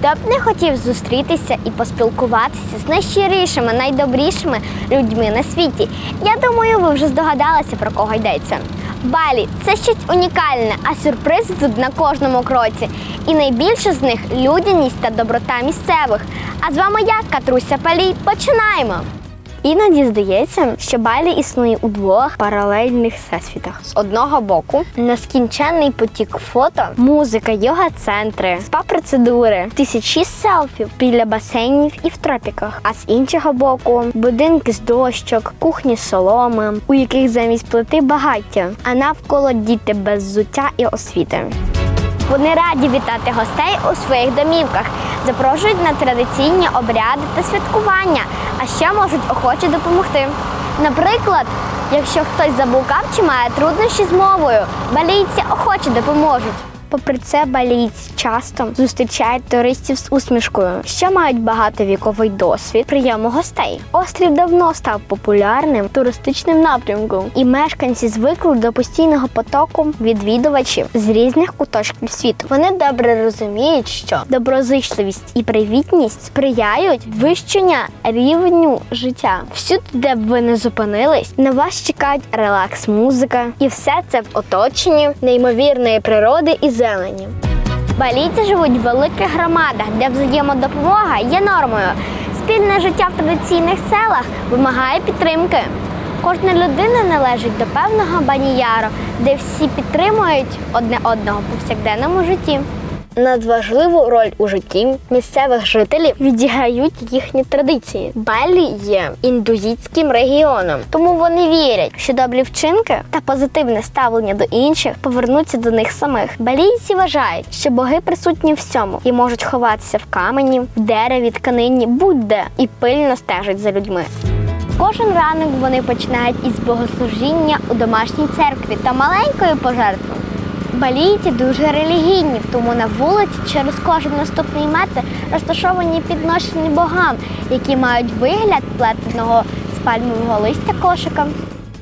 Хто б не хотів зустрітися і поспілкуватися з найщирішими, найдобрішими людьми на світі? Я думаю, ви вже здогадалися про кого йдеться. Балі це щось унікальне, а сюрпризи тут на кожному кроці. І найбільше з них людяність та доброта місцевих. А з вами я, Катруся Палій. Починаємо! Іноді здається, що Балі існує у двох паралельних всесвітах. З одного боку нескінченний потік фото, музика, йога-центри, спа-процедури, тисячі селфів біля басейнів і в тропіках. А з іншого боку будинки з дощок, кухні з соломи, у яких замість плити багаття, а навколо діти без взуття і освіти. Вони раді вітати гостей у своїх домівках, запрошують на традиційні обряди та святкування, а ще можуть охоче допомогти. Наприклад, якщо хтось заблукав чи має труднощі з мовою, балійці охоче допоможуть. Попри це, балійці часто зустрічають туристів з усмішкою, що мають багатовіковий досвід прийому гостей. Острів давно став популярним туристичним напрямком, і мешканці звикли до постійного потоку відвідувачів з різних куточків світу. Вони добре розуміють, що доброзичливість і привітність сприяють вищення рівню життя. Всюди, де б ви не зупинились, на вас чекають релакс, музика, і все це в оточенні неймовірної природи і зелені. Балійці живуть в великих громадах, де взаємодопомога є нормою. Спільне життя в традиційних селах вимагає підтримки. Кожна людина належить до певного баніяру, де всі підтримують одне одного в повсякденному житті. Надважливу роль у житті місцевих жителів відіграють їхні традиції. Балі є індуїцьким регіоном, тому вони вірять, що добрі вчинки та позитивне ставлення до інших повернуться до них самих. Балійці вважають, що боги присутні всьому і можуть ховатися в камені, в дереві, тканині, будь-де і пильно стежать за людьми. Кожен ранок вони починають із богослужіння у домашній церкві та маленької пожертви. Балійці дуже релігійні, тому на вулиці через кожен наступний метр розташовані підношені богам, які мають вигляд плетеного з пальмового листя кошика.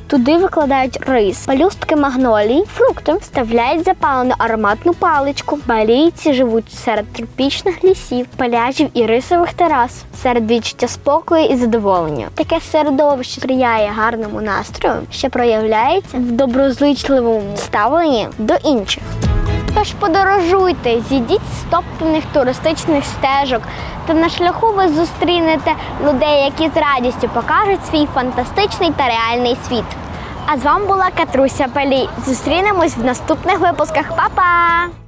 Туди викладають рис, палюстки магнолій, фрукти, вставляють запалену ароматну паличку. Балійці живуть серед тропічних лісів, пляжів і рисових терас, серед відчуття спокою і задоволення. Таке середовище сприяє гарному настрою, що проявляється в доброзичливому ставленні до інших. Тож подорожуйте, зійдіть з топтаних туристичних стежок, та на шляху ви зустрінете людей, які з радістю покажуть свій фантастичний та реальний світ. А з вами була Катруся Палій. Зустрінемось в наступних випусках. Па-па!